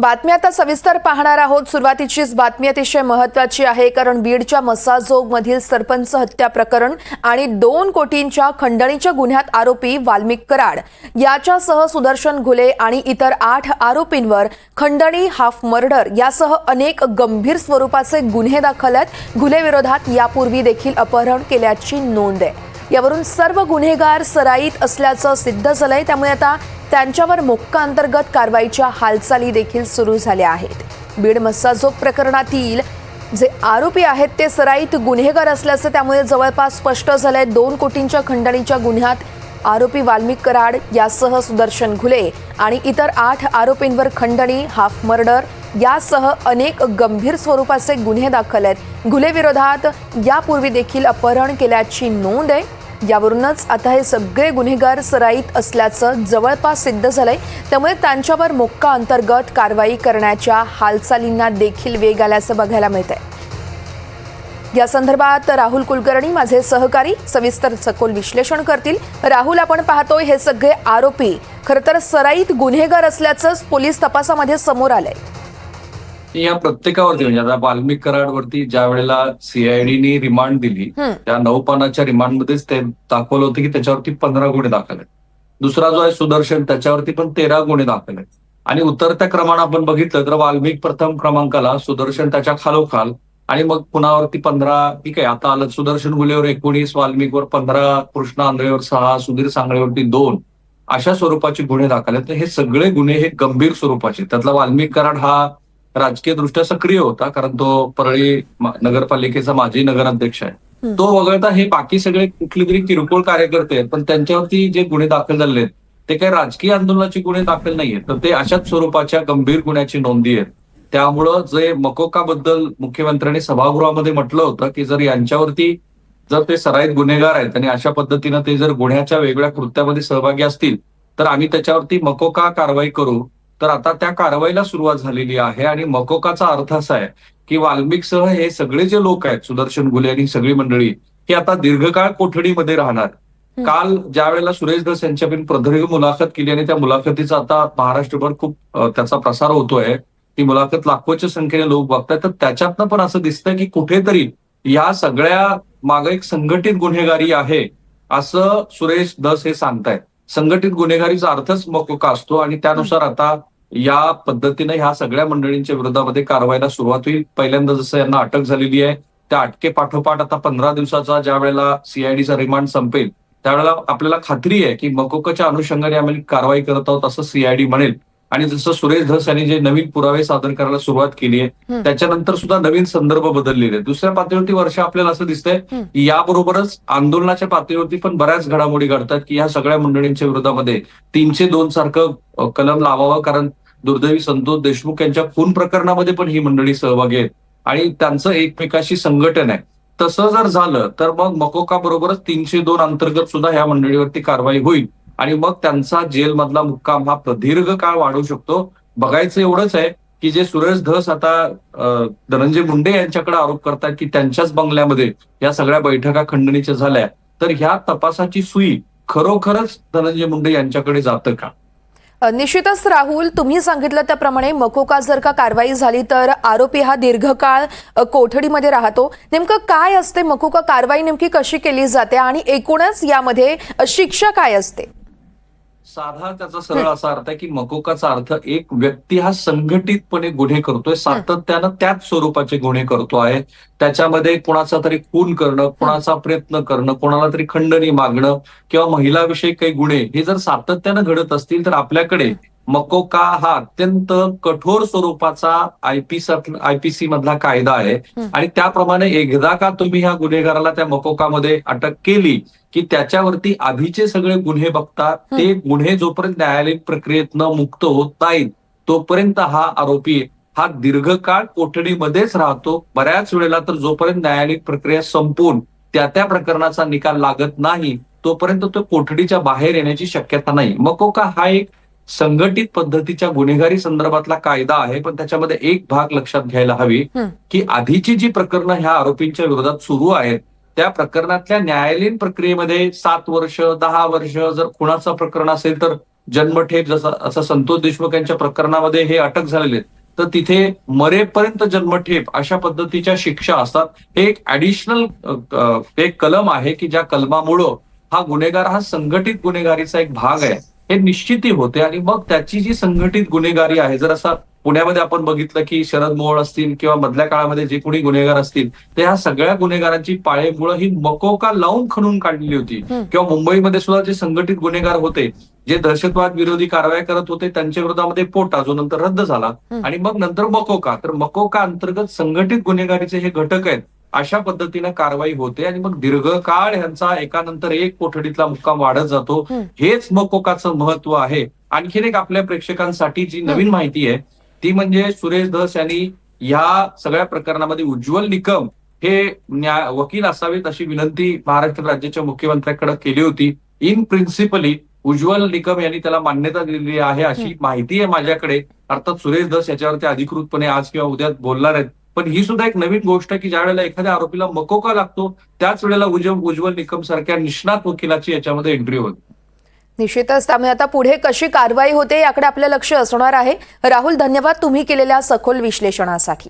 बातमी आता सविस्तर पाहणार आहोत. सुरुवातीचीच बातमी अतिशय महत्वाची आहे कारण बीडच्या मसाजोग मधील सरपंच हत्या प्रकरण आणि दोन कोटींच्या खंडणीच्या गुन्ह्यात आरोपी वाल्मिक कराड. याच्यासह सुदर्शन घुले आणि इतर आठ आरोपींवर खंडणी हाफ मर्डर यासह अनेक गंभीर स्वरूपाचे गुन्हे दाखल आहेत. घुले विरोधात यापूर्वी देखील अपहरण केल्याची नोंद आहे. यावरून सर्व गुन्हेगार सराईत असल्याचं सिद्ध झालंय. त्यामुळे आता त्यांच्यावर मोक्का अंतर्गत कारवाईच्या हालचाली देखील सुरू झाल्या आहेत. बीड मस्साजोग प्रकरणातील जे आरोपी आहेत ते सराईत गुन्हेगार असल्याचं त्यामुळे जवळपास स्पष्ट झालंय. दोन कोटींच्या खंडणीच्या गुन्ह्यात आरोपी वाल्मिक कराड यासह सुदर्शन घुले आणि इतर आठ आरोपींवर खंडणी हाफ मर्डर यासह अनेक गंभीर स्वरूपाचे गुन्हे दाखल आहेत. घुले विरोधात यापूर्वी देखील अपहरण केल्याची नोंद आहे. यावरूनच आता हे सगळे गुन्हेगार सराईत असल्याचं जवळपास सिद्ध झालंय. त्यामुळे त्यांच्यावर मोक्का अंतर्गत कारवाई करण्याच्या हालचालींना देखील वेग आल्याचं बघायला मिळत आहे या संदर्भात राहुल कुलकर्णी माझे सहकारी सविस्तर सखोल विश्लेषण करतील. राहुल आपण पाहतोय हे सगळे आरोपी खरं तर सराईत गुन्हेगार असल्याचं पोलीस तपासामध्ये समोर आलंय. या प्रत्येकावरती म्हणजे आता वाल्मिक कराडवरती ज्या वेळेला सीआयडीनी रिमांड दिली. त्या नऊ पानाच्या रिमांडमध्येच ते दाखवलं होतं की त्याच्यावरती पंधरा गुन्हे दाखल आहेत. दुसरा जो आहे सुदर्शन त्याच्यावरती पण तेरा गुन्हे दाखल आहेत. आणि उतरत्या क्रमानं आपण बघितलं तर वाल्मिक प्रथम क्रमांकाला सुदर्शन त्याच्या खालोखाल आणि मग पुन्हावरती पंधरा ठीक आहे आता आलं सुदर्शन गुलेवर एकोणीस वाल्मिकवर पंधरा कृष्णा आंधळेवर सहा सुधीर सांगळेवरती दोन अशा स्वरूपाचे गुन्हे दाखल आहेत. तर हे सगळे गुन्हे हे गंभीर स्वरूपाचे त्यातला वाल्मिक कराड हा राजकीय दृष्ट्या सक्रिय होता कारण तो परळी नगरपालिकेचा माजी नगराध्यक्ष आहे. तो वगळता हे बाकी सगळे कुठले तरी किरकोळ कार्यकर्ते आहेत पण त्यांच्यावरती जे गुन्हे दाखल झाले आहेत ते काही राजकीय आंदोलनाचे गुन्हे दाखल नाहीयेत तर ते अशाच स्वरूपाच्या गंभीर गुन्ह्याची नोंदी आहेत. त्यामुळं जे मकोकाबद्दल मुख्यमंत्र्यांनी सभागृहामध्ये म्हटलं होतं की जर यांच्यावरती जर ते सराईत गुन्हेगार आहेत आणि अशा पद्धतीनं ते जर गुन्ह्याच्या वेगळ्या कृत्यामध्ये सहभागी असतील तर आम्ही त्याच्यावरती मकोका कारवाई करू तर आता त्या कारवाईला सुरुवात झालेली आहे आणि मकोकाचा अर्थ असा आहे की वाल्मिकसह हे सगळे जे लोक आहेत सुदर्शन गुले आणि सगळी मंडळी ही आता दीर्घकाळ कोठडीमध्ये राहणार. काल ज्या वेळेला सुरेश धस यांची आपण प्रदीर्घ मुलाखत केली आणि त्या मुलाखतीचा आता महाराष्ट्रभर खूप त्याचा प्रसार होतोय ती मुलाखत लाखोच्या संख्येने लोक बघतायत तर त्याच्यातनं पण असं दिसतंय की कुठेतरी या सगळ्या मागे एक संघटित गुन्हेगारी आहे असं सुरेश धस हे सांगतायत संघटित गुन्हेगारीचा अर्थच मकोका असतो आणि त्यानुसार आता या पद्धतीने ह्या सगळ्या मंडळींच्या विरोधामध्ये कारवाईला सुरुवात होईल पहिल्यांदा जसं यांना अटक झालेली आहे त्या अटके पाठोपाठ आता पंधरा दिवसाचा ज्या वेळेला सीआयडीचा रिमांड संपेल त्यावेळेला आपल्याला खात्री आहे की मकोकाच्या अनुषंगाने आम्ही कारवाई करत आहोत असं सीआयडी म्हणेल आणि जसं सुरेश धस यांनी जे नवीन पुरावे सादर करायला सुरुवात केली आहे. त्याच्यानंतर सुद्धा नवीन संदर्भ बदललेले आहेत दुसऱ्या पातळीवरती वर्ष आपल्याला असं दिसतंय. की याबरोबरच आंदोलनाच्या पातळीवरती पण बऱ्याच घडामोडी घडतात की ह्या सगळ्या मंडळींच्या विरोधामध्ये तीनशे दोन सारखं कलम लावावं कारण दुर्दैवी संतोष देशमुख यांच्या खून प्रकरणामध्ये पण ही मंडळी सहभागी आहेत. आणि त्यांचं एकमेकाशी संघटन आहे. तसं जर झालं तर मग मकोका बरोबरच तीनशे दोन अंतर्गत सुद्धा ह्या मंडळीवरती कारवाई होईल. आणि मग त्यांचा जेलमधला मुक्काम हा प्रदीर्घ काळ वाढू शकतो. बघायचं एवढंच आहे की जे सुरेश धस आता धनंजय मुंडे यांच्याकडे आरोप करतात की त्यांच्याच बंगल्यामध्ये या सगळ्या बैठका खंडणीच्या झाल्या. तर ह्या तपासाची सुई खरोखरच धनंजय मुंडे यांच्याकडे जातं का? निश्चितच राहुल तुम्ही सांगितलं त्याप्रमाणे मकोका जर का कारवाई झाली तर आरोपी हा दीर्घकाळ कोठडीमध्ये राहतो. नेमकं काय असते मकोका कारवाई? नेमकी कशी केली जाते? आणि एकूणच यामध्ये शिक्षा काय असते? साधा त्याचा सरळ असा अर्थ आहे की मकोकाचा अर्थ एक व्यक्ती हा संघटितपणे गुन्हे करतोय सातत्यानं त्याच स्वरूपाचे गुन्हे करतो आहे. त्याच्यामध्ये कोणाचा तरी खून करणं कोणाचा प्रयत्न करणं कोणाला तरी खंडणी मागणं किंवा महिलाविषयी काही गुन्हे हे जर सातत्यानं घडत असतील तर आपल्याकडे मकोका हा अत्यंत कठोर स्वरूपाचा आयपीसी आयपीसी मधला कायदा आहे. आणि त्याप्रमाणे एकदा का तुम्ही ह्या गुन्हेगाराला त्या मकोकामध्ये अटक केली की त्याच्यावरती आधीचे सगळे गुन्हे बघता ते गुन्हे जोपर्यंत न्यायालयीन प्रक्रियेतनं मुक्त होत नाहीत तोपर्यंत हा आरोपी हा दीर्घकाळ कोठडीमध्येच राहतो. बऱ्याच वेळेला तर जोपर्यंत न्यायालयीन प्रक्रिया संपून त्या त्या प्रकरणाचा निकाल लागत नाही तोपर्यंत तो कोठडीच्या बाहेर येण्याची शक्यता नाही. मकोका हा एक संघटित पद्धतीच्या गुन्हेगारी संदर्भातला कायदा आहे पण त्याच्यामध्ये एक भाग लक्षात घ्यायला हवी. की आधीची जी प्रकरणं ह्या आरोपींच्या विरोधात सुरू आहेत त्या प्रकरणातल्या न्यायालयीन प्रक्रियेमध्ये सात वर्ष दहा वर्ष जर खुणाचं प्रकरण असेल तर जन्मठेप जसं असं संतोष देशमुख यांच्या प्रकरणामध्ये हे अटक झालेले तर तिथे मरेपर्यंत जन्मठेप अशा पद्धतीच्या शिक्षा असतात. हे एक ऍडिशनल एक कलम आहे की ज्या कलमामुळं हा गुन्हेगार हा संघटित गुन्हेगारीचा एक भाग आहे. हे निश्चिती होते आणि मग त्याची जी संघटित गुन्हेगारी आहे जर असा पुण्यामध्ये आपण बघितलं की शरद मोहोळ असतील किंवा मधल्या काळामध्ये जे कोणी गुन्हेगार असतील ते ह्या सगळ्या गुन्हेगारांची पाळेमुळं ही मकोका लावून खणून काढलेली होती. किंवा मुंबईमध्ये सुद्धा जे संघटित गुन्हेगार होते जे दहशतवाद विरोधी कारवाया करत होते त्यांच्या विरोधामध्ये पोटा जो नंतर रद्द झाला. आणि मग नंतर मकोका तर मकोका अंतर्गत संघटित गुन्हेगारीचे हे घटक आहेत अशा पद्धतीनं कारवाई होते आणि मग दीर्घकाळ ह्यांचा एकानंतर एक कोठडीतला मुक्काम वाढत जातो. हेच मकोकाचं महत्त्व आहे. आणखीन एक आपल्या प्रेक्षकांसाठी जी नवीन माहिती आहे ती म्हणजे सुरेश धस यांनी या सगळ्या प्रकरणामध्ये उज्ज्वल निकम हे न्याय वकील असावेत अशी विनंती महाराष्ट्र राज्याच्या मुख्यमंत्र्यांकडे केली होती. इन प्रिन्सिपली उज्ज्वल निकम यांनी त्याला मान्यता दिलेली आहे अशी माहिती आहे माझ्याकडे. अर्थात सुरेश धस याच्यावरती अधिकृतपणे आज किंवा उद्या बोलणार आहेत. पण ही सुद्धा एक नवीन गोष्ट आहे की ज्या वेळेला एखाद्या आरोपीला मकोका लागतो त्याच वेळेला उज्ज्वल उज्ज्वल निकम सारख्या निष्णात वकिलाची याच्यामध्ये एंट्री होते. निश्चितच. त्यामुळे आता पुढे कशी कारवाई होते याकडे आपलं लक्ष असणार आहे. राहुल धन्यवाद तुम्ही केलेल्या सखोल विश्लेषणासाठी.